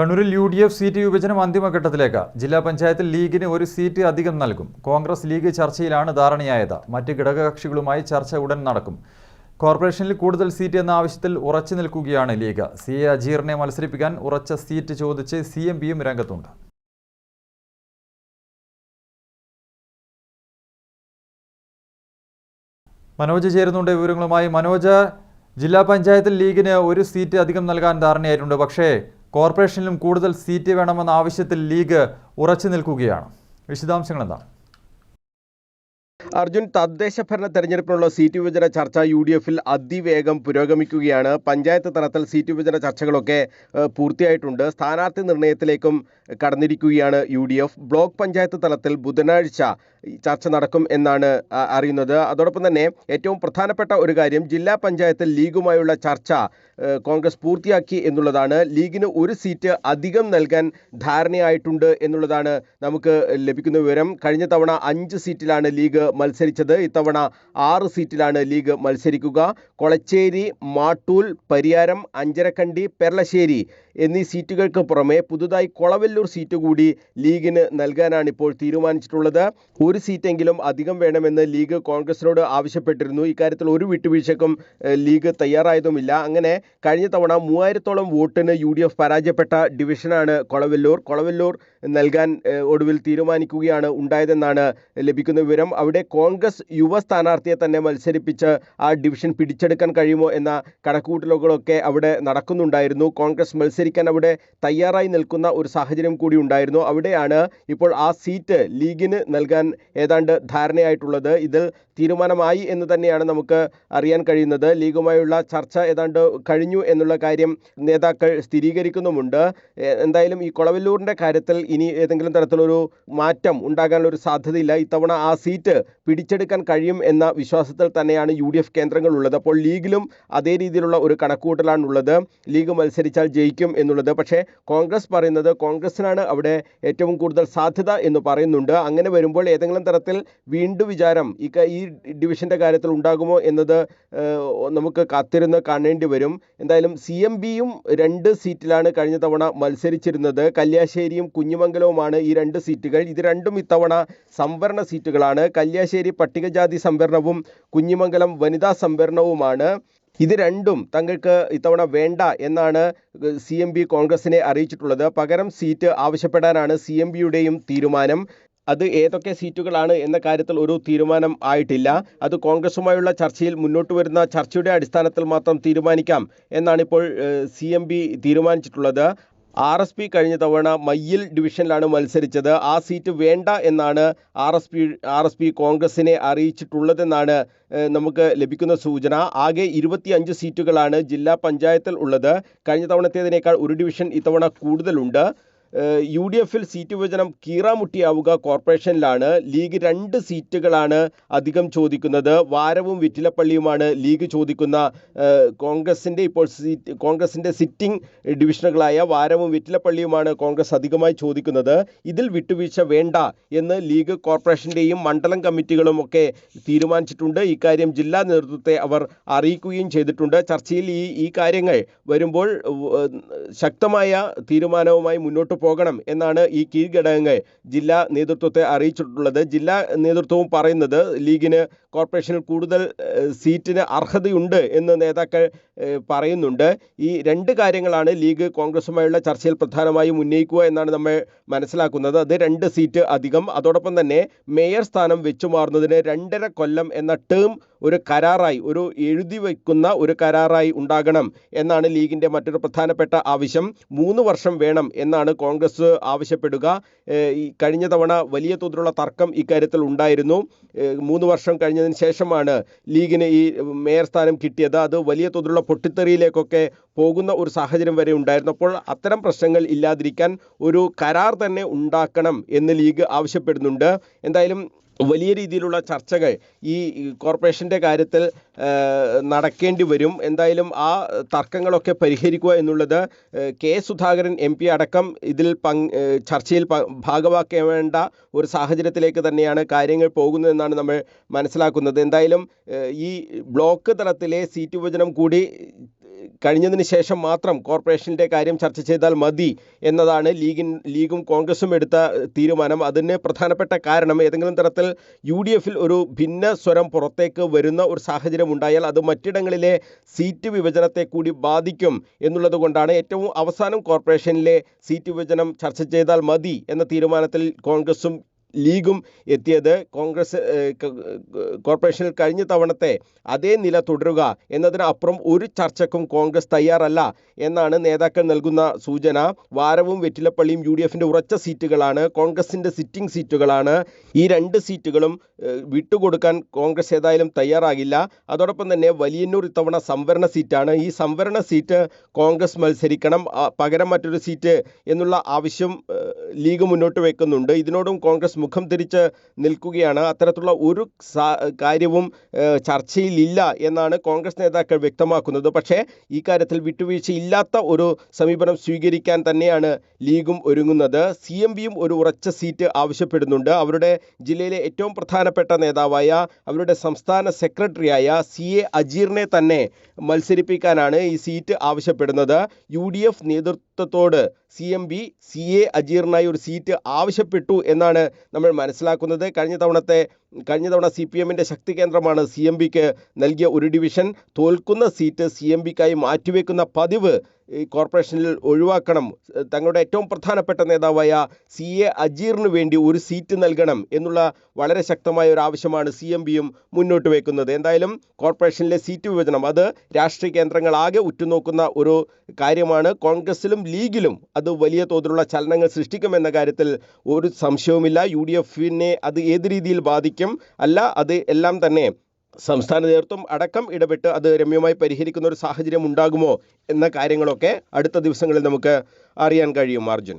കണ്ണൂരിൽ U D F seat വിഭജനം അന്തിമഘട്ടത്തിലേക്ക് ജില്ലാ പഞ്ചായത്തിൽ ലീഗിന് ഒരു സീറ്റ് അധികം നൽകും. കോൺഗ്രസ് ലീഗ് ചർച്ചയിലാണ് ധാരണയായത്. മറ്റ് ഘടകകക്ഷികളുമായി ചർച്ച ഉടൻ നടക്കും. കോർപ്പറേഷനിൽ കൂടുതൽ സീറ്റ് എന്ന ആവശ്യത്തിൽ ഉറച്ചു നിൽക്കുകയാണ് ലീഗ്. സി എ അജീറിനെ മത്സരിപ്പിക്കാൻ ഉറച്ച സീറ്റ് ചോദിച്ച് സി എം പിയും രംഗത്തുണ്ട്. മനോജ് ചേരുന്നുണ്ട് വിവരങ്ങളുമായി. മനോജ് ജില്ലാ പഞ്ചായത്തിൽ ലീഗിന് ഒരു സീറ്റ് അധികം നൽകാൻ ധാരണയായിട്ടുണ്ട്. പക്ഷേ കോർപ്പറേഷനിലും കൂടുതൽ സീറ്റ് വേണമെന്ന ആവശ്യത്തിൽ ലീഗ് ഉറച്ചു നിൽക്കുകയാണ്. വിശദാംശങ്ങൾ എന്താണ്? അർജുൻ തദ്ദേശ ഭരണ തെരഞ്ഞെടുപ്പിനുള്ള സീറ്റ് വിഭജന ചർച്ച യു ഡി എഫിൽ അതിവേഗം പുരോഗമിക്കുകയാണ്. പഞ്ചായത്ത് തലത്തിൽ സീറ്റ് വിഭജന ചർച്ചകളൊക്കെ പൂർത്തിയായിട്ടുണ്ട്. സ്ഥാനാർത്ഥി നിർണയത്തിലേക്കും കടന്നിരിക്കുകയാണ് U D F block panchayat തലത്തിൽ ബുധനാഴ്ച ചർച്ച നടക്കും എന്നാണ് അറിയുന്നത്. അതോടൊപ്പം തന്നെ ഏറ്റവും പ്രധാനപ്പെട്ട ഒരു കാര്യം ജില്ലാ പഞ്ചായത്ത് ലീഗുമായുള്ള ചർച്ച കോൺഗ്രസ് പൂർത്തിയാക്കി എന്നുള്ളതാണ്. ലീഗിന് ഒരു സീറ്റ് അധികം നൽകാൻ ധാരണയായിട്ടുണ്ട് എന്നുള്ളതാണ് നമുക്ക് ലഭിക്കുന്ന വിവരം. കഴിഞ്ഞ തവണ അഞ്ച് സീറ്റിലാണ് ലീഗ് മത്സരിച്ചത്. ഇത്തവണ ആറ് സീറ്റിലാണ് ലീഗ് മത്സരിക്കുക. കൊളച്ചേരി മാട്ടൂൽ പരിയാരം അഞ്ചരക്കണ്ടി പെർളശ്ശേരി എന്നീ സീറ്റുകൾക്ക് പുറമെ പുതുതായി കൊളവല്ലൂർ സീറ്റ് കൂടി ലീഗിന് നൽകാനാണ് ഇപ്പോൾ തീരുമാനിച്ചിട്ടുള്ളത്. ഒരു സീറ്റെങ്കിലും അധികം വേണമെന്ന് ലീഗ് കോൺഗ്രസിനോട് ആവശ്യപ്പെട്ടിരുന്നു. ഇക്കാര്യത്തിൽ ഒരു വിട്ടുവീഴ്ചക്കും ലീഗ് തയ്യാറായതുമില്ല. അങ്ങനെ കഴിഞ്ഞ തവണ മൂവായിരത്തോളം വോട്ടിന് യു പരാജയപ്പെട്ട ഡിവിഷനാണ് കൊളവല്ലൂർ. കൊളവല്ലൂർ നൽകാൻ ഒടുവിൽ തീരുമാനിക്കുകയാണ് ഉണ്ടായതെന്നാണ് ലഭിക്കുന്ന വിവരം. അവിടെ കോൺഗ്രസ് യുവ സ്ഥാനാർത്ഥിയെ തന്നെ മത്സരിപ്പിച്ച് ആ ഡിവിഷൻ പിടിച്ചെടുക്കാൻ കഴിയുമോ എന്ന കണക്കുകൂട്ടലുകളൊക്കെ അവിടെ നടക്കുന്നുണ്ടായിരുന്നു. കോൺഗ്രസ് മത്സരിക്കാൻ അവിടെ തയ്യാറായി നിൽക്കുന്ന ഒരു സാഹചര്യം കൂടി ഉണ്ടായിരുന്നു. അവിടെയാണ് ഇപ്പോൾ ആ സീറ്റ് ലീഗിന് നൽകാൻ ഏതാണ്ട് ധാരണയായിട്ടുള്ളത്. ഇതിൽ തീരുമാനമായി എന്ന് തന്നെയാണ് നമുക്ക് അറിയാൻ കഴിയുന്നത്. ലീഗുമായുള്ള ചർച്ച ഏതാണ്ട് കഴിഞ്ഞു എന്നുള്ള കാര്യം നേതാക്കൾ സ്ഥിരീകരിക്കുന്നുമുണ്ട്. എന്തായാലും ഈ കൊളവല്ലൂരിന്റെ കാര്യത്തിൽ ഇനി ഏതെങ്കിലും തരത്തിലൊരു മാറ്റം ഉണ്ടാകാനുള്ള ഒരു സാധ്യതയില്ല. ഇത്തവണ ആ സീറ്റ് പിടിച്ചെടുക്കാൻ കഴിയും എന്ന വിശ്വാസത്തിൽ തന്നെയാണ് യു ഡി എഫ് കേന്ദ്രങ്ങൾ ഉള്ളത് അപ്പോൾ ലീഗിലും അതേ രീതിയിലുള്ള ഒരു കണക്കുകൂട്ടലാണ് ഉള്ളത് ലീഗ് മത്സരിച്ചാൽ ജയിക്കും എന്നുള്ളത്. പക്ഷേ കോൺഗ്രസ് പറയുന്നത് കോൺഗ്രസിനാണ് അവിടെ ഏറ്റവും കൂടുതൽ സാധ്യത എന്ന് പറയുന്നുണ്ട്. അങ്ങനെ വരുമ്പോൾ ഏതെങ്കിലും തരത്തിൽ വീണ്ടും വിചാരം ഈ ഈ ഡിവിഷന്റെ കാര്യത്തിൽ ഉണ്ടാകുമോ എന്നത് നമുക്ക് കാത്തിരുന്ന് കാണേണ്ടി വരും. എന്തായാലും സി എം ബിയും രണ്ട് സീറ്റിലാണ് കഴിഞ്ഞ തവണ മത്സരിച്ചിരുന്നത്. കല്യാശ്ശേരിയും കുഞ്ഞിമംഗലവുമാണ് ഈ രണ്ട് സീറ്റുകൾ. ഇത് രണ്ടും ഇത്തവണ സംവരണ സീറ്റുകളാണ്. കല്യാശ്ശേരി പട്ടികജാതി സംവരണവും കുഞ്ഞിമംഗലം വനിതാ സംവരണവുമാണ്. ഇത് രണ്ടും തങ്ങൾക്ക് ഇത്തവണ വേണ്ട എന്നാണ് സി എം ബി കോൺഗ്രസിനെ അറിയിച്ചിട്ടുള്ളത്. പകരം സീറ്റ് ആവശ്യപ്പെടാനാണ് സി എം ബിയുടെയും തീരുമാനം. അത് ഏതൊക്കെ സീറ്റുകളാണ് എന്ന കാര്യത്തിൽ ഒരു തീരുമാനം ആയിട്ടില്ല. അത് കോൺഗ്രസുമായുള്ള ചർച്ചയിൽ മുന്നോട്ട് വരുന്ന ചർച്ചയുടെ അടിസ്ഥാനത്തിൽ മാത്രം തീരുമാനിക്കാം എന്നാണ് ഇപ്പോൾ സി എം ബി തീരുമാനിച്ചിട്ടുള്ളത്. ആർ എസ് പി കഴിഞ്ഞ തവണ മയ്യിൽ ഡിവിഷനിലാണ് മത്സരിച്ചത്. ആ സീറ്റ് വേണ്ട എന്നാണ് R S P R S P കോൺഗ്രസിനെ അറിയിച്ചിട്ടുള്ളതെന്നാണ് നമുക്ക് ലഭിക്കുന്ന സൂചന. ആകെ ഇരുപത്തിയഞ്ച് സീറ്റുകളാണ് ജില്ലാ പഞ്ചായത്തിൽ ഉള്ളത്. കഴിഞ്ഞ തവണത്തേതിനേക്കാൾ ഒരു ഡിവിഷൻ ഇത്തവണ കൂടുതലുണ്ട്. യു ഡി എഫിൽ സീറ്റ് വിഭജനം കീറാമുട്ടിയാവുക കോർപ്പറേഷനിലാണ്. ലീഗ് രണ്ട് സീറ്റുകളാണ് അധികം ചോദിക്കുന്നത്. വാരവും വിറ്റിലപ്പള്ളിയുമാണ് ലീഗ് ചോദിക്കുന്ന കോൺഗ്രസിന്റെ ഇപ്പോൾ സീറ്റ് കോൺഗ്രസിന്റെ സിറ്റിംഗ് ഡിവിഷനുകളായ വാരവും വിറ്റിലപ്പള്ളിയുമാണ് കോൺഗ്രസ് അധികമായി ചോദിക്കുന്നത്. ഇതിൽ വിട്ടുവീഴ്ച വേണ്ട എന്ന് ലീഗ് കോർപ്പറേഷന്റെയും മണ്ഡലം കമ്മിറ്റികളും ഒക്കെ തീരുമാനിച്ചിട്ടുണ്ട്. ഇക്കാര്യം ജില്ലാ നേതൃത്വത്തെ അവർ അറിയിക്കുകയും ചെയ്തിട്ടുണ്ട്. ചർച്ചയിൽ ഈ ഈ കാര്യങ്ങൾ വരുമ്പോൾ ശക്തമായ തീരുമാനവുമായി മുന്നോട്ട് പോകണം എന്നാണ് ഈ കീഴ്ഘടകങ്ങൾ ജില്ലാ നേതൃത്വത്തെ അറിയിച്ചിട്ടുള്ളത്. ജില്ലാ നേതൃത്വവും പറയുന്നത് ലീഗിന് കോർപ്പറേഷനിൽ കൂടുതൽ സീറ്റിന് അർഹതയുണ്ട് എന്ന് നേതാക്കൾ പറയുന്നുണ്ട്. ഈ രണ്ട് കാര്യങ്ങളാണ് ലീഗ് കോൺഗ്രസുമായുള്ള ചർച്ചയിൽ പ്രധാനമായും ഉന്നയിക്കുക എന്നാണ് നമ്മൾ മനസ്സിലാക്കുന്നത്. അത് രണ്ട് സീറ്റ് അധികം. അതോടൊപ്പം തന്നെ മേയർ സ്ഥാനം വെച്ചുമാറുന്നതിന് രണ്ടര കൊല്ലം എന്ന ടേം ഒരു കരാറായി ഒരു എഴുതി വയ്ക്കുന്ന ഒരു കരാറായി ഉണ്ടാകണം എന്നാണ് ലീഗിന്റെ മറ്റൊരു പ്രധാനപ്പെട്ട ആവശ്യം. മൂന്ന് വർഷം വേണം എന്നാണ് കോൺഗ്രസ് ആവശ്യപ്പെടുക. ഈ കഴിഞ്ഞ തവണ വലിയ തോതിലുള്ള തർക്കം ഇക്കാര്യത്തിൽ ഉണ്ടായിരുന്നു. മൂന്ന് വർഷം കഴിഞ്ഞതിന് ശേഷമാണ് ലീഗിന് ഈ മേയർ സ്ഥാനം കിട്ടിയത്. അത് വലിയ തോതിലുള്ള പൊട്ടിത്തെറിയിലേക്കൊക്കെ പോകുന്ന ഒരു സാഹചര്യം വരെ ഉണ്ടായിരുന്നു. അപ്പോൾ അത്തരം പ്രശ്നങ്ങൾ ഇല്ലാതിരിക്കാൻ ഒരു കരാർ തന്നെ ഉണ്ടാക്കണം എന്ന് ലീഗ് ആവശ്യപ്പെടുന്നുണ്ട്. എന്തായാലും വലിയ രീതിയിലുള്ള ചർച്ചകൾ ഈ കോർപ്പറേഷന്റെ കാര്യത്തിൽ നടക്കേണ്ടി വരും. എന്തായാലും ആ തർക്കങ്ങളൊക്കെ പരിഹരിക്കുക എന്നുള്ളത് കെ സുധാകരൻ എം പി അടക്കം ഇതിൽ പങ് ചർച്ചയിൽ ഭാഗമാക്കേണ്ട ഒരു സാഹചര്യത്തിലേക്ക് തന്നെയാണ് കാര്യങ്ങൾ പോകുന്നതെന്നാണ് നമ്മൾ മനസ്സിലാക്കുന്നത്. എന്തായാലും ഈ ബ്ലോക്ക് തലത്തിലെ സീറ്റ് വിഭജനം കൂടി കഴിഞ്ഞതിന് ശേഷം മാത്രം കോർപ്പറേഷന്റെ കാര്യം ചർച്ച ചെയ്താൽ മതി എന്നതാണ് ലീഗിൻ ലീഗും കോൺഗ്രസും എടുത്ത തീരുമാനം. അതിന് പ്രധാനപ്പെട്ട കാരണം ഏതെങ്കിലും തരത്തിൽ യു ഡി എഫിൽ ഒരു ഭിന്ന സ്വരം പുറത്തേക്ക് വരുന്ന ഒരു സാഹചര്യം ഉണ്ടായാൽ അത് മറ്റിടങ്ങളിലെ സീറ്റ് വിഭജനത്തെ കൂടി ബാധിക്കും എന്നുള്ളത് കൊണ്ടാണ് ഏറ്റവും അവസാനം കോർപ്പറേഷനിലെ സീറ്റ് വിഭജനം ചർച്ച ചെയ്താൽ മതി എന്ന തീരുമാനത്തിൽ കോൺഗ്രസും ലീഗും എത്തിയത് കോൺഗ്രസ് കോർപ്പറേഷനിൽ കഴിഞ്ഞ തവണത്തെ അതേ നില തുടരുക എന്നതിനപ്പുറം ഒരു ചർച്ചക്കും കോൺഗ്രസ് തയ്യാറല്ല എന്നാണ് നേതാക്കൾ നൽകുന്ന സൂചന. വാരവും വെറ്റിലപ്പള്ളിയും യു ഡി എഫിന്റെ ഉറച്ച സീറ്റുകളാണ്. കോൺഗ്രസിന്റെ സിറ്റിംഗ് സീറ്റുകളാണ്. ഈ രണ്ട് സീറ്റുകളും വിട്ടുകൊടുക്കാൻ കോൺഗ്രസ് ഏതായാലും തയ്യാറാകില്ല. അതോടൊപ്പം തന്നെ വലിയന്നൂർ ഇത്തവണ സംവരണ സീറ്റാണ്. ഈ സംവരണ സീറ്റ് കോൺഗ്രസ് മത്സരിക്കണം. പകരം മറ്റൊരു സീറ്റ് എന്നുള്ള ആവശ്യം ലീഗ് മുന്നോട്ട് വെക്കുന്നുണ്ട്. ഇതിനോടും കോൺഗ്രസ് മുഖം തിരിച്ച് നിൽക്കുകയാണ്. അത്തരത്തിലുള്ള ഒരു കാര്യവും ചർച്ചയിലില്ല എന്നാണ് കോൺഗ്രസ് നേതാക്കൾ വ്യക്തമാക്കുന്നത്. പക്ഷേ ഈ കാര്യത്തിൽ വിട്ടുവീഴ്ചയില്ലാത്ത ഒരു സമീപനം സ്വീകരിക്കാൻ തന്നെയാണ് ലീഗും ഒരുങ്ങുന്നത്. സി എം വിയും ഒരു ഉറച്ച സീറ്റ് ആവശ്യപ്പെടുന്നുണ്ട്. അവരുടെ ജില്ലയിലെ ഏറ്റവും പ്രധാനപ്പെട്ട നേതാവായ അവരുടെ സംസ്ഥാന സെക്രട്ടറിയായ സി എ അജീറിനെ തന്നെ മത്സരിപ്പിക്കാനാണ് ഈ സീറ്റ് ആവശ്യപ്പെടുന്നത്. U D F നേതൃത്വത്തോട് C M P C A അജീറിനായി ഒരു സീറ്റ് ആവശ്യപ്പെട്ടു എന്നാണ് നമ്മൾ മനസ്സിലാക്കുന്നത്. കഴിഞ്ഞ തവണത്തെ കഴിഞ്ഞ തവണ സി പി എമ്മിന്റെ ശക്തി കേന്ദ്രമാണ് സി എം ബിക്ക് നൽകിയ ഒരു ഡിവിഷൻ. തോൽക്കുന്ന സീറ്റ് സി എം ബിക്കായി മാറ്റിവെക്കുന്ന പതിവ് ഈ കോർപ്പറേഷനിൽ ഒഴിവാക്കണം. തങ്ങളുടെ ഏറ്റവും പ്രധാനപ്പെട്ട നേതാവായ സി എ അജീറിന് വേണ്ടി ഒരു സീറ്റ് നൽകണം എന്നുള്ള വളരെ ശക്തമായ ഒരു ആവശ്യമാണ് സി എം ബിയും മുന്നോട്ട് വയ്ക്കുന്നത് എന്തായാലും കോർപ്പറേഷനിലെ സീറ്റ് വിഭജനം അത് രാഷ്ട്രീയ കേന്ദ്രങ്ങളാകെ ഉറ്റുനോക്കുന്ന ഒരു കാര്യമാണ്. കോൺഗ്രസിലും ലീഗിലും അത് വലിയ തോതിലുള്ള ചലനങ്ങൾ സൃഷ്ടിക്കുമെന്ന കാര്യത്തിൽ ഒരു സംശയവുമില്ല. യു ഡി എഫിനെ അത് ഏത് രീതിയിൽ ബാധിക്കും? അല്ല അത് എല്ലാം തന്നെ സംസ്ഥാന നേതൃത്വം അടക്കം ഇടപെട്ട് അത് രമ്യമായി പരിഹരിക്കുന്ന ഒരു സാഹചര്യം ഉണ്ടാകുമോ എന്ന കാര്യങ്ങളൊക്കെ അടുത്ത ദിവസങ്ങളിൽ നമുക്ക് അറിയാൻ കഴിയും അർജുൻ.